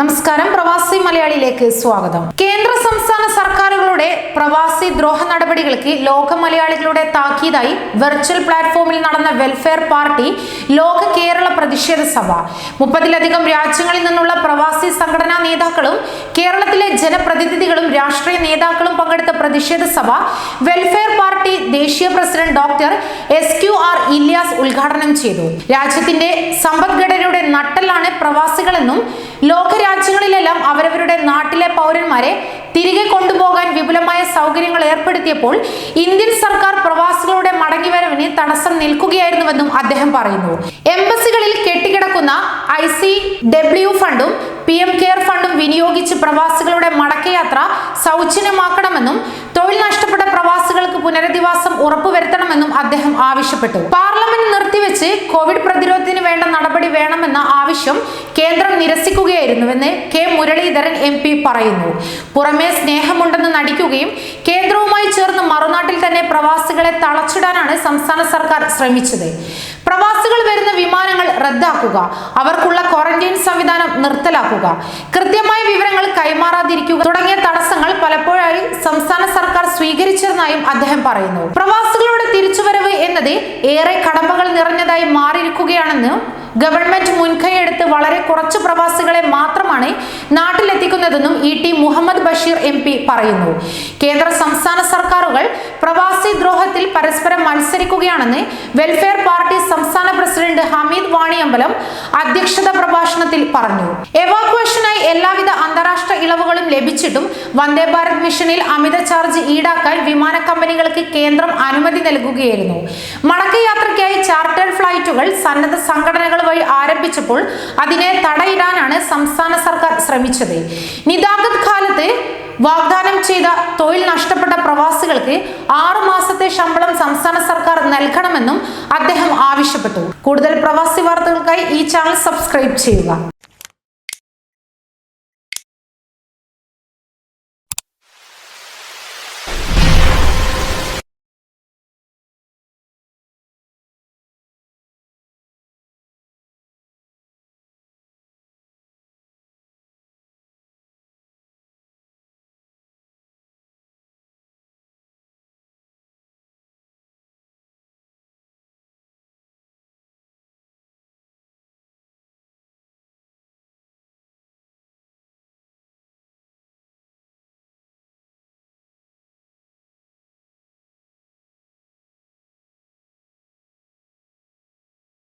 നമസ്കാരം. പ്രവാസി മലയാളിയിലേക്ക് സ്വാഗതം. കേന്ദ്ര സംസ്ഥാന സർക്കാരുകളുടെ പ്രവാസി ദ്രോഹ നടപടികൾക്ക് ലോക മലയാളികളുടെ താക്കീതായി വെർച്വൽ പ്ലാറ്റ്ഫോമിൽ നടന്ന വെൽഫെയർ പാർട്ടി ലോക കേരള പ്രതിഷേധ സഭ. മുപ്പതിലധികം രാജ്യങ്ങളിൽ നിന്നുള്ള പ്രവാസി സംഘടനാ നേതാക്കളും കേരളത്തിലെ ജനപ്രതിനിധികളും രാഷ്ട്രീയ നേതാക്കളും പങ്കെടുത്ത പ്രതിഷേധ സഭ വെൽഫെയർ പാർട്ടി ദേശീയ president doctor S Q R Ilyas ഉദ്ഘാടനം ചെയ്തു. രാജ്യത്തിന്റെ സമ്പദ്ഘടനയുടെ നട്ടലാണ് പ്രവാസികളെന്നും ലോകരാജ്യങ്ങളിലെല്ലാം അവരവരുടെ നാട്ടിലെ പൗരന്മാരെ തിരികെ കൊണ്ടുപോകാൻ വിപുലമായ സൗകര്യങ്ങൾ ഏർപ്പെടുത്തിയപ്പോൾ ഇന്ത്യൻ സർക്കാർ പ്രവാസികളുടെ മടങ്ങിവരവിന് തടസ്സം നിൽക്കുകയായിരുന്നുവെന്നും അദ്ദേഹം പറയുന്നു. എംബസികളിൽ കെട്ടിക്കിടക്കുന്ന ഐ സി ഡബ്ല്യു ഫണ്ടും പി എം കെയർ ഫണ്ടും വിനിയോഗിച്ച് പ്രവാസികളുടെ മടക്കയാത്ര സൗജന്യമാക്കണമെന്നും തൊഴിൽ നഷ്ടപ്പെട്ട പ്രവാസികൾക്ക് പുനരധിവാസം ഉറപ്പുവരുത്തണമെന്നും അദ്ദേഹം ആവശ്യപ്പെട്ടു. പാർലമെന്റ് നിർത്തിവെച്ച് കോവിഡ് പ്രതിരോധത്തിന് വേണ്ട നടപടി വേണമെന്ന ആവശ്യം കേന്ദ്രം നിരസിക്കുകയായിരുന്നുവെന്ന് കെ മുരളീധരൻ എം പി പറയുന്നു. പുറമെ സ്നേഹമുണ്ടെന്ന് നടിക്കുകയും കേന്ദ്രവുമായി ചേർന്ന് മറുനാട്ടിൽ തന്നെ പ്രവാസികളെ തളച്ചിടാനാണ് സംസ്ഥാന സർക്കാർ ശ്രമിച്ചത്. പ്രവാസികൾ വരുന്ന വിമാനങ്ങൾ റദ്ദാക്കുക അവർക്കുള്ള ക്വാറന്റൈൻ സംവിധാനം നിർത്തലാക്കുക കൃത്യമായ വിവരങ്ങൾ കൈമാറാതിരിക്കുക തുടങ്ങിയ തടസ്സങ്ങൾ പലപ്പോഴായി സംസ്ഥാന സർക്കാർ അദ്ദേഹം പറയുന്നു. പ്രവാസികളുടെ തിരിച്ചുവരവ് എന്നത് ഏറെ കടമ്പകൾ നിറഞ്ഞതായി മാറിയിരിക്കുകയാണെന്ന് ഗവൺമെന്റ് മുൻകൈയെടുത്ത് വളരെ കുറച്ച് പ്രവാസികളെ മാത്രമാണ് നാട്ടിലെത്തിക്കുന്നതെന്നും E T Muhammad Basheer M പറയുന്നു. കേന്ദ്ര സംസ്ഥാന സർക്കാരുകൾ പ്രവാസി മത്സരിക്കുകയാണെന്ന് വെൽഫെയർ പാർട്ടി സംസ്ഥാന പ്രസിഡന്റ് ഹമീദ് വാണിയമ്പലം അധ്യക്ഷത പ്രഭാഷണത്തിൽ പറഞ്ഞു. എവാക്വേഷനായി എല്ലാവിധ അന്താരാഷ്ട്ര ഇളവുകളും ലഭിച്ചിട്ടും വന്ദേ ഭാരത് മിഷനിൽ അമിത ചാർജ് ഈടാക്കാൻ വിമാന കമ്പനികൾക്ക് കേന്ദ്രം അനുമതി നൽകുകയായിരുന്നു. മടക്കയാത്രയ്ക്കായി ചാർട്ടേഡ് ഫ്ലൈറ്റുകൾ സന്നദ്ധ സംഘടനകൾ വഴി ആരംഭിച്ചപ്പോൾ അതിനെ തടയിടാനാണ് സംസ്ഥാന സർക്കാർ ശ്രമിച്ചത്. നിതാഗത് കാലത്ത് വാഗ്ദാനം ചെയ്ത തൊഴിൽ നഷ്ടപ്പെട്ട പ്രവാസികൾക്ക് ആറു മാസത്തെ ശമ്പളം സംസ്ഥാന സർക്കാർ നൽകണമെന്നും അദ്ദേഹം ആവശ്യപ്പെട്ടു. കൂടുതൽ പ്രവാസി വാർത്തകൾക്കായി ഈ ചാനൽ സബ്സ്ക്രൈബ് ചെയ്യുക.